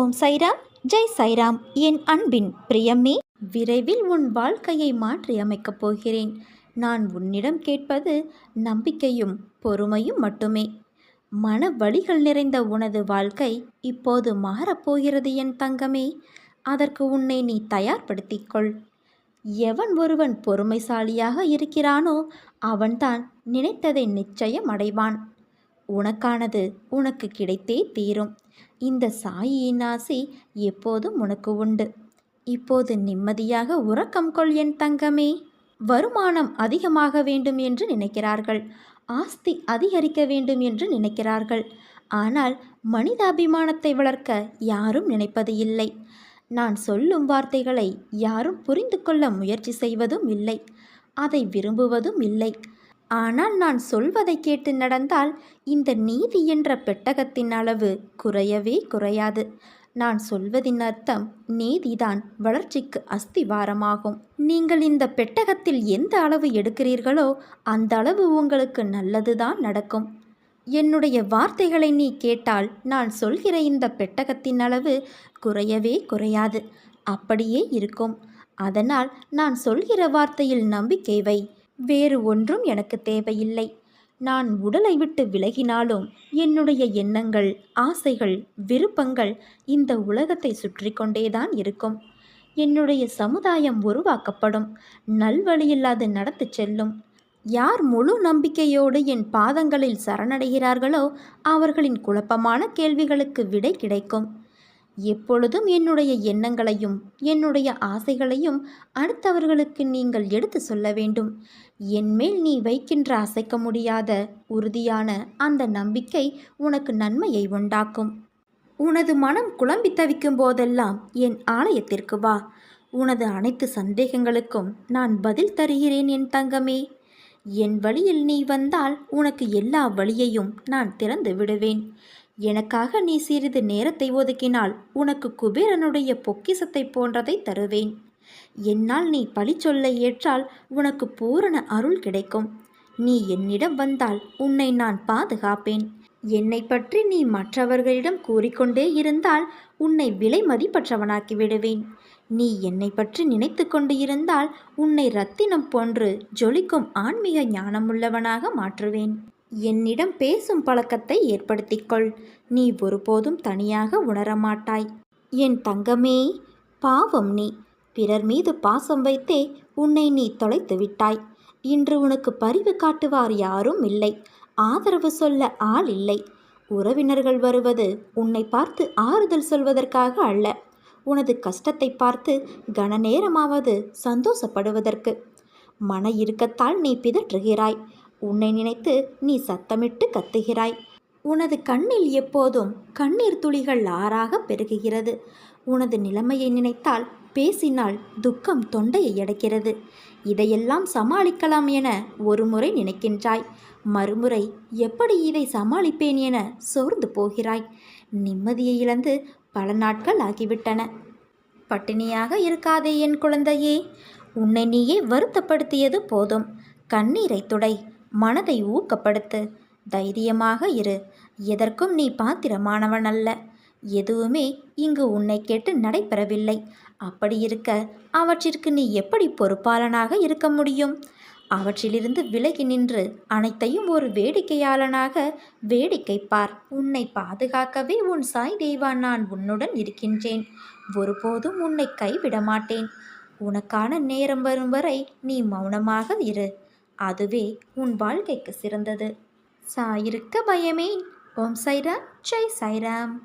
ஓம் சைராம் ஜெய் சைராம். என் அன்பின் பிரியமே விரைவில் உன் வாழ்க்கையை மாற்றி அமைக்கப் போகிறேன். நான் உன்னிடம் கேட்பது நம்பிக்கையும் பொறுமையும் மட்டுமே. மன வழிகள் நிறைந்த உனது வாழ்க்கை இப்போது மாறப்போகிறது என் தங்கமே. அதற்கு உன்னை நீ தயார்படுத்திக்கொள் எவன் ஒருவன் பொறுமைசாலியாக இருக்கிறானோ அவன்தான் நினைத்ததை நிச்சயம் அடைவான். உனக்கானது உனக்கு கிடைத்தே தீரும். இந்த சாயியின் ஆசை எப்போதும் உனக்கு உண்டு. இப்போது நிம்மதியாக உறக்கம் கொள் என் தங்கமே. வருமானம் அதிகமாக வேண்டும் என்று நினைக்கிறார்கள். ஆஸ்தி அதிகரிக்க வேண்டும் என்று நினைக்கிறார்கள். ஆனால் மனிதாபிமானத்தை வளர்க்க யாரும் நினைப்பது இல்லை. நான் சொல்லும் வார்த்தைகளை யாரும் புரிந்து கொள்ள முயற்சி செய்வதும் இல்லை. அதை விரும்புவதும் இல்லை. ஆனால் நான் சொல்வதை கேட்டு நடந்தால் இந்த நீதி என்ற பெட்டகத்தின் அளவு குறையவே குறையாது. நான் சொல்வதின் அர்த்தம் நீதிதான் வளர்ச்சிக்கு அஸ்திவாரமாகும். நீங்கள் இந்த பெட்டகத்தில் எந்த அளவு எடுக்கிறீர்களோ அந்த அளவு உங்களுக்கு நல்லதுதான் நடக்கும். என்னுடைய வார்த்தைகளை நீ கேட்டால் நான் சொல்கிற இந்த பெட்டகத்தின் அளவு குறையவே குறையாது. அப்படியே இருக்கும். அதனால் நான் சொல்கிற வார்த்தையில் நம்பிக்கை வை. வேறு ஒன்றும் எனக்கு தேவையில்லை. நான் உடலை விட்டு விலகினாலும் என்னுடைய எண்ணங்கள் ஆசைகள் விருப்பங்கள் இந்த உலகத்தை சுற்றி கொண்டேதான் இருக்கும். என்னுடைய சமுதாயம் உருவாக்கப்படும். நல்வழியில் அது செல்லும். யார் முழு நம்பிக்கையோடு என் பாதங்களில் சரணடைகிறார்களோ அவர்களின் குழப்பமான கேள்விகளுக்கு விடை கிடைக்கும். எப்பொழுதும் என்னுடைய எண்ணங்களையும் என்னுடைய ஆசைகளையும் அடுத்தவர்களுக்கு நீங்கள் எடுத்து சொல்ல வேண்டும். என்மேல் நீ வைக்கின்ற அசைக்க முடியாத உறுதியான அந்த நம்பிக்கை உனக்கு நன்மையை உண்டாக்கும். உனது மனம் குழம்பி தவிக்கும் போதெல்லாம் என் ஆலயத்திற்கு வா. உனது அனைத்து சந்தேகங்களுக்கும் நான் பதில் தருகிறேன் என் தங்கமே. என் வழியில் நீ வந்தால் உனக்கு எல்லா வழியையும் நான் திறந்து விடுவேன். எனக்காக நீ சிறிது நேரத்தை ஒதுக்கினால் உனக்கு குபேரனுடைய பொக்கிசத்தை போன்றதை தருவேன். என்னால் நீ பழி சொல்ல ஏற்றால் உனக்கு பூரண அருள் கிடைக்கும். நீ என்னிடம் வந்தால் உன்னை நான் பாதுகாப்பேன். என்னை பற்றி நீ மற்றவர்களிடம் கூறிக்கொண்டே இருந்தால் உன்னை விலை மதிப்பற்றவனாக்கி விடுவேன் நீ என்னை பற்றி நினைத்து கொண்டு இருந்தால் உன்னை ரத்தினம் போன்று ஜொலிக்கும் ஆன்மீக ஞானமுள்ளவனாக மாற்றுவேன். என்னிடம் பேசும் பழக்கத்தை ஏற்படுத்திக்கொள். நீ ஒருபோதும் தனியாக உணரமாட்டாய். என் தங்கமே பாவம் நீ. பிறர் மீது பாசம் வைத்தே உன்னை நீ தொலைத்து விட்டாய். இன்று உனக்கு பரிவு காட்டுவார் யாரும் இல்லை. ஆதரவு சொல்ல ஆள் இல்லை. உறவினர்கள் வருவது உன்னை பார்த்து ஆறுதல் சொல்வதற்காக அல்ல. உனது கஷ்டத்தை பார்த்து கன நேரமாவது சந்தோஷப்படுவதற்கு. மன இறுக்கத்தால் நீ பிதற்றுகிறாய். உன்னை நினைத்து நீ சத்தமிட்டு கத்துகிறாய். உனது கண்ணில் எப்போதும் கண்ணீர் துளிகள் ஆறாக பெருகுகிறது. உனது நிலைமையை நினைத்தால் பேசினால் துக்கம் தொண்டையை அடைக்கிறது. இதையெல்லாம் சமாளிக்கலாம் என ஒரு முறை நினைக்கின்றாய். மறுமுறை எப்படி இதை சமாளிப்பேன் என சோர்ந்து போகிறாய். நிம்மதியை இழந்து பல நாட்கள் ஆகிவிட்டன. பட்டினியாக இருக்காதே என் குழந்தையே. உன்னை நீயே வருத்தப்படுத்தியது போதும். கண்ணீரை துடை. மனதை ஊக்கப்படுத்து. தைரியமாக இரு. எதற்கும் நீ பாத்திரமானவன் அல்ல. எதுவுமே இங்கு உன்னை கேட்டு நடைபெறவில்லை. அப்படி இருக்க அவற்றிற்கு நீ எப்படி பொறுப்பாளனாக இருக்க முடியும்? அவற்றிலிருந்து விலகி நின்று அனைத்தையும் ஒரு வேடிக்கையாளனாக வேடிக்கை பார். உன்னை பாதுகாக்கவே உன் சாய் தெய்வா நான் உன்னுடன் இருக்கின்றேன். ஒருபோதும் உன்னை கைவிட மாட்டேன் உனக்கான நேரம் வரும் வரை நீ மௌனமாக இரு. அதுவே உன் வாழ்க்கைக்கு சிறந்தது. சாயிருக்க பயமே. ஓம் சைராம் ஜெய் சைராம்.